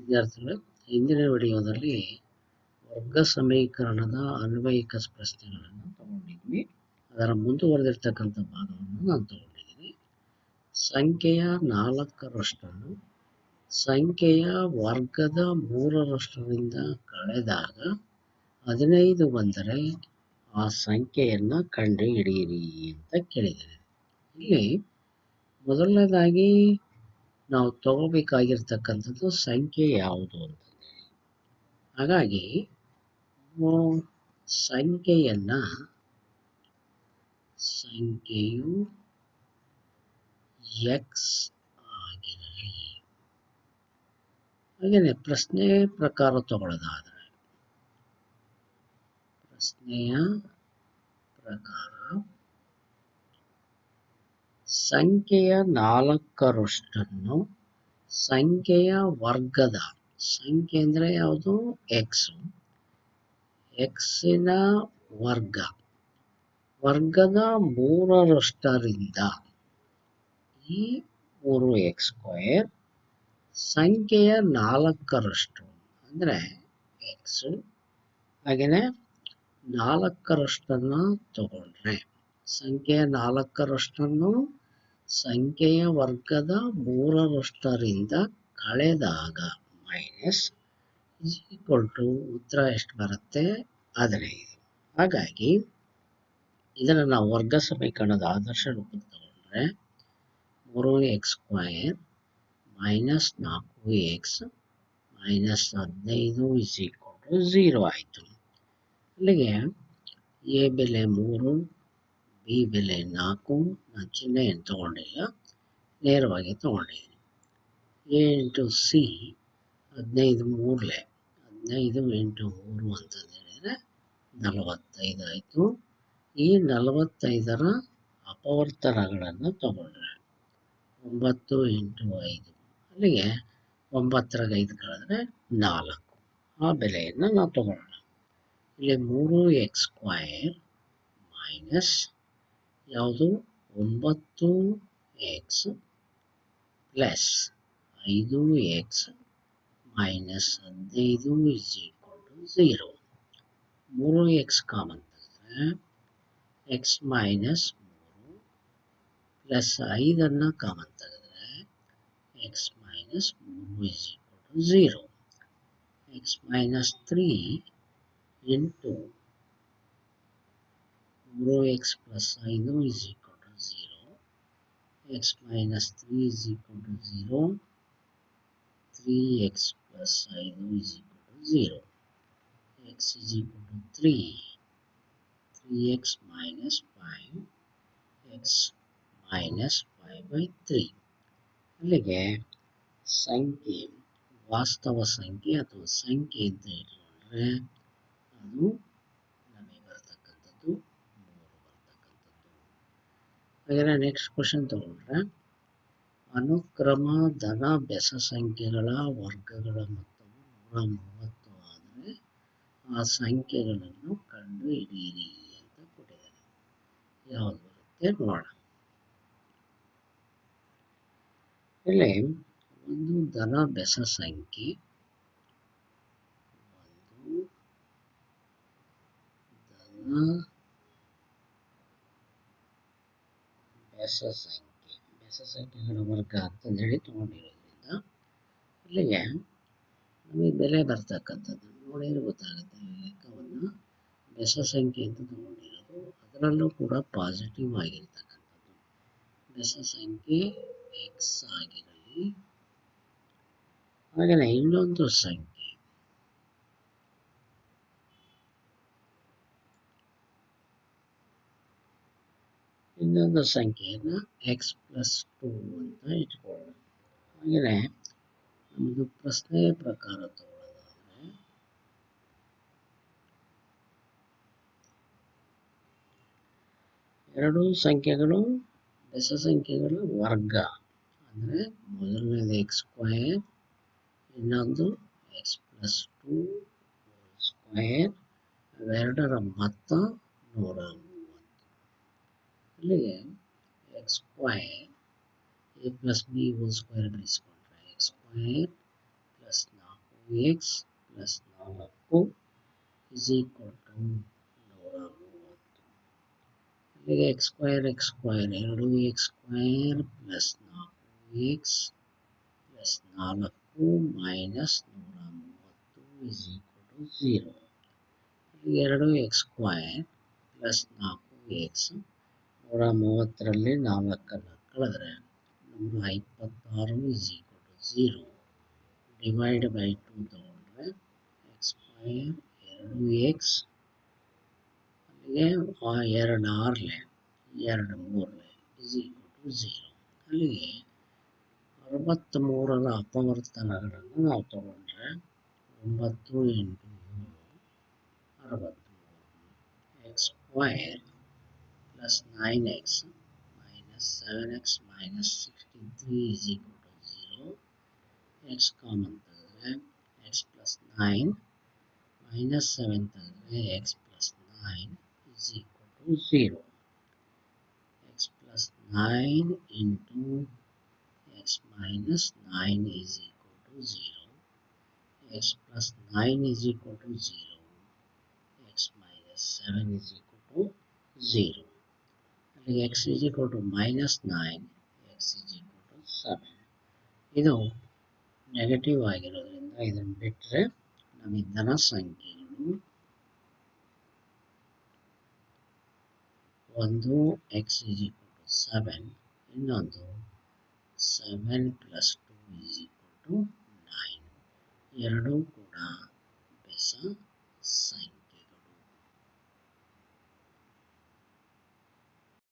ವಿದ್ಯಾರ್ಥಿಗಳೇ ಇಂದಿನ ವಿಡಿಯೋದಲ್ಲಿ ವರ್ಗ ಸಮೀಕರಣದ ಅನ್ವಯಿಕ ಪ್ರಶ್ನೆಗಳನ್ನು ತಗೊಂಡಿದ್ವಿ. ಅದರ ಮುಂದುವರೆದಿರ್ತಕ್ಕಂಥ ಭಾಗವನ್ನು ನಾನು ತಗೊಂಡಿದ್ದೀನಿ. ಸಂಖ್ಯೆಯ ನಾಲ್ಕರಷ್ಟನ್ನು, ಸಂಖ್ಯೆಯ ವರ್ಗದ ಮೂರರಷ್ಟರಿಂದ ಕಳೆದಾಗ ಹದಿನೈದು ಬಂದರೆ ಆ ಸಂಖ್ಯೆಯನ್ನು ಕಂಡುಹಿಡಿಯಿರಿ ಅಂತ ಕೇಳಿದ್ದೇನೆ. ಇಲ್ಲಿ ಮೊದಲನೇದಾಗಿ ನಾವು ತಗೋಬೇಕಾಗಿರ್ತಕ್ಕಂಥದ್ದು ಸಂಖ್ಯೆ ಯಾವುದು ಅಂತ. ಹಾಗಾಗಿ ಸಂಖ್ಯೆಯನ್ನು ಸಂಖ್ಯೆಯು ಎಕ್ಸ್ ಆಗಿರಲಿ. ಹಾಗೇನೆ ಪ್ರಶ್ನೆ ಪ್ರಕಾರ ತಗೊಳ್ಳೋದಾದ್ರೆ, ಪ್ರಶ್ನೆಯ ಪ್ರಕಾರ ಸಂಖ್ಯೆಯ ನಾಲ್ಕರಷ್ಟನ್ನು ಸಂಖ್ಯೆಯ ವರ್ಗದ, ಸಂಖ್ಯೆ ಅಂದರೆ ಯಾವುದು? ಎಕ್ಸು ಎಕ್ಸಿನ ವರ್ಗ. ವರ್ಗದ ಮೂರರಷ್ಟರಿಂದ ಈ ಮೂರು ಎಕ್ಸ್ ಸ್ಕ್ವೇರ್ ಸಂಖ್ಯೆಯ ನಾಲ್ಕರಷ್ಟು ಅಂದರೆ ಎಕ್ಸು ಹಾಗೆಯೇ ನಾಲ್ಕರಷ್ಟನ್ನು ತಗೊಂಡ್ರೆ ಸಂಖ್ಯೆಯ ನಾಲ್ಕರಷ್ಟನ್ನು ಸಂಖ್ಯೆಯ ವರ್ಗದ ಮೂರರಷ್ಟರಿಂದ ಕಳೆದಾಗ ಮೈನಸ್ ಈಕ್ವಲ್ ಟು ಉತ್ತರ ಎಷ್ಟು ಬರುತ್ತೆ? ಹದಿನೈದು. ಹಾಗಾಗಿ ಇದನ್ನು ನಾವು ವರ್ಗ ಸಮೀಕರಣದ ಆದರ್ಶ ರೂಪಕ್ಕೆ ತಗೊಂಡ್ರೆ ಮೂರು ಎಕ್ಸ್ ಸ್ಕ್ವಯರ್ ಮೈನಸ್ ನಾಲ್ಕು ಎಕ್ಸ್ ಮೈನಸ್ ಹದಿನೈದು ಇಸ್ ಈಕ್ವಲ್ ಟು ಝೀರೋ ಆಯಿತು. ಅಲ್ಲಿಗೆ ಎ ಬೆಲೆ ಮೂರು ಬಿ ಬೆಲೆ ನಾಲ್ಕು ನಾನು ಚಿಹ್ನೆ ಏನು ತೊಗೊಂಡಿಲ್ಲ. ನೇರವಾಗಿ ತೊಗೊಂಡಿದ್ದೀನಿ. ಎ ಇಂಟು ಸಿ ಹದಿನೈದು ಮೂರಲೆ. ಹದಿನೈದು ಎಂಟು ಮೂರು ಅಂತಂದು ಹೇಳಿದರೆ ನಲವತ್ತೈದು ಆಯಿತು. ಈ ನಲವತ್ತೈದರ ಅಪವರ್ತನಗಳನ್ನು ತಗೊಂಡ್ರೆ ಒಂಬತ್ತು ಎಂಟು ಐದು. ಅಲ್ಲಿಗೆ ಒಂಬತ್ತರಾಗ ಐದು ಕಳೆದ್ರೆ ನಾಲ್ಕು. ಆ ಬೆಲೆಯನ್ನು ನಾವು ತಗೊಳ್ಳೋಣ. ಇಲ್ಲಿ ಮೂರು ಎಕ್ಸ್ ಸ್ಕ್ವಯರ್ ಮೈನಸ್ ಯಾವುದು? ಒಂಬತ್ತು ಎಕ್ಸ್ ಪ್ಲಸ್ ಐದು ಎಕ್ಸ್ ಮೈನಸ್ ಹದಿನೈದು ಇಸ್ ಈಕ್ವಲ್ ಟು ಝೀರೋ ಮೂರು ಎಕ್ಸ್ ಕಾಮನ್ ಎಕ್ಸ್ ಮೈನಸ್ ಮೂರು ಪ್ಲಸ್ ಐದನ್ನು ಕಾಮನ್ ತೆಗೆದ್ರೆ ಎಕ್ಸ್ ಮೈನಸ್ ಮೂರು is equal to zero x minus three into ಮೂರು ಎಕ್ಸ್ ಪ್ಲಸ್ ಐದು is equal to zero x minus three is equal to zero three x plus ಐದು is equal to zero x is equal to three three x minus five x minus five by three ಅಲ್ಲಿಗೆ ಸಂಖ್ಯೆ ವಾಸ್ತವ ಸಂಖ್ಯೆ ಅಥವಾ ಸಂಖ್ಯೆ ಅಂತ ಇಟ್ಕೊಂಡ್ರೆ ಅದು ನಮಗೆ ಬರ್ತಕ್ಕಂಥದ್ದು ಮೂರು ಬರ್ತಕ್ಕಂಥದ್ದು ಹಾಗೆ ನೆಕ್ಸ್ಟ್ ಕ್ವಶನ್ ತಗೊಂಡ್ರೆ, ಅನುಕ್ರಮ ಧನ ಬೆಸ ಸಂಖ್ಯೆಗಳ ವರ್ಗಗಳ ಮೊತ್ತವು ನೂರ ಮೂವತ್ತು ಆದರೆ ಆ ಸಂಖ್ಯೆಗಳನ್ನು ಕಂಡು ಹಿಡಿಯಿರಿ ಅಂತ ಕೊಟ್ಟಿದ್ದಾರೆ. ಯಾವುದು ಬರುತ್ತೆ ನೋಡೋಣ. ಇಲ್ಲಿ ಒಂದು ಧನ ಬೆಸ ಸಂಖ್ಯೆ, ಒಂದು ಧನ ಬೆಸ ಸಂಖ್ಯೆ ಬೆಸ ಸಂಖ್ಯೆಗಳ ವರ್ಗ ಅಂತಂದು ಹೇಳಿ ತಗೊಂಡಿರೋದ್ರಿಂದ ಅಲ್ಲಿಗೆ ನಮಗೆ ಬೆಲೆ ಬರ್ತಕ್ಕಂಥದ್ದು ನೋಡಿದ್ರೆ ಗೊತ್ತಾಗುತ್ತೆ ಲೆಕ್ಕವನ್ನು. ಬೆಸ ಸಂಖ್ಯೆ ಅಂತ ತಗೊಂಡಿರೋದು, ಅದರಲ್ಲೂ ಕೂಡ ಪಾಸಿಟಿವ್ ಆಗಿರ್ತಕ್ಕಂಥದ್ದು. ಬೆಸ ಸಂಖ್ಯೆ ಎಕ್ಸ್ ಆಗಿರಲಿ. ಹಾಗೆಯೇ ಇನ್ನೊಂದು ಸಂಖ್ಯೆ. ಇನ್ನೊಂದು ಸಂಖ್ಯೆಯನ್ನು ಎಕ್ಸ್ ಪ್ಲಸ್ ಟು ಅಂತ ಇಟ್ಕೊಳ್ಳೋಣ. ಹಾಗೆಯೇ ನಮ್ಮದು ಪ್ರಶ್ನೆಯ ಪ್ರಕಾರ ತಗೊಳ್ಳೋದಾದರೆ, ಎರಡು ಸಂಖ್ಯೆಗಳು ಬೆಸ ಸಂಖ್ಯೆಗಳ ವರ್ಗ. ಅಂದರೆ ಮೊದಲನೇದು ಎಕ್ಸ್ ಸ್ಕ್ವಯರ್ ಇನ್ನೊಂದು ಎಕ್ಸ್ ಪ್ಲಸ್ ಟು ಸ್ಕ್ವಯರ್ ಅವೆರಡರ ಮೊತ್ತ ನೂರ ಅಲ್ಲಿಗೆ x square a plus b whole square ಬಿಡಿಸ್ಕೊಂಡ್ರೆ x square plus ನಾಲ್ಕು ಎಕ್ಸ್ ಪ್ಲಸ್ ನಾಲ್ಕು ಇಸ್ ಈಕ್ವಲ್ ಟು ನೂರ ಮೂವತ್ತು ಅಲ್ಲಿಗೆ ಎಕ್ಸ್ ಸ್ಕ್ವಯರ್ ಎಕ್ಸ್ ಸ್ಕ್ವಯರ್ ಎರಡು ಎಕ್ಸ್ ಸ್ಕ್ವಯರ್ ಪ್ಲಸ್ ನಾಲ್ಕು ಎಕ್ಸ್ ಪ್ಲಸ್ ನಾಲ್ಕು ಮೈನಸ್ ನೂರ ಮೂವತ್ತು ಇಸ್ ಈಕ್ವಲ್ ಟು ಝೀರೋ ಎರಡು ಎಕ್ಸ್ ಸ್ಕ್ವಯರ್ ಪ್ಲಸ್ ನಾಲ್ಕು ಎಕ್ಸ್ ನೂರ ಮೂವತ್ತರಲ್ಲಿ ನಾಲ್ಕನ್ನು ಕಳೆದ್ರೆ ನೂರ ಇಪ್ಪತ್ತಾರು is to zero divide by two ತಗೊಂಡ್ರೆ ಎಕ್ಸ್ ಸ್ಕ್ವಯರ್ ಎರಡು ಎಕ್ಸ್ ಅಲ್ಲಿಗೆ ಎರಡು ಆರ್ಲೆ ಎರಡು ಮೂರಲೆ ಇಸ್ ಈಕ್ವಲ್ ಟು ಝೀರೋ ಅಲ್ಲಿಗೆ ಅರವತ್ತ್ಮೂರರ ಅಪವರ್ತನಗಳನ್ನು ನಾವು ತಗೊಂಡ್ರೆ ಒಂಬತ್ತು ಎಂಟು ಏಳು ಅರವತ್ತ್ಮೂರು x square plus 9x minus 7x minus 63 is equal to 0. x common x plus 9 minus 7 x plus 9 is equal to 0. x plus 9 into x minus 9 is equal to 0. x plus 9 is equal to 0. x minus 7 is equal to 0. ಅಲ್ಲಿ x is equal to minus 9, x is equal to 7. ಇದು negative ಆಗಿರೋದ್ರಿಂದ ಇದನ್ನು ಬಿಟ್ಟರೆ ನಮಗೆ ಧನ ಸಂಖ್ಯೆಗಳು ಒಂದು x is equal to seven ಇನ್ನೊಂದು seven plus two is equal to nine ಎರಡೂ ಕೂಡ ಬೆಸ ಸಂಖ್ಯೆ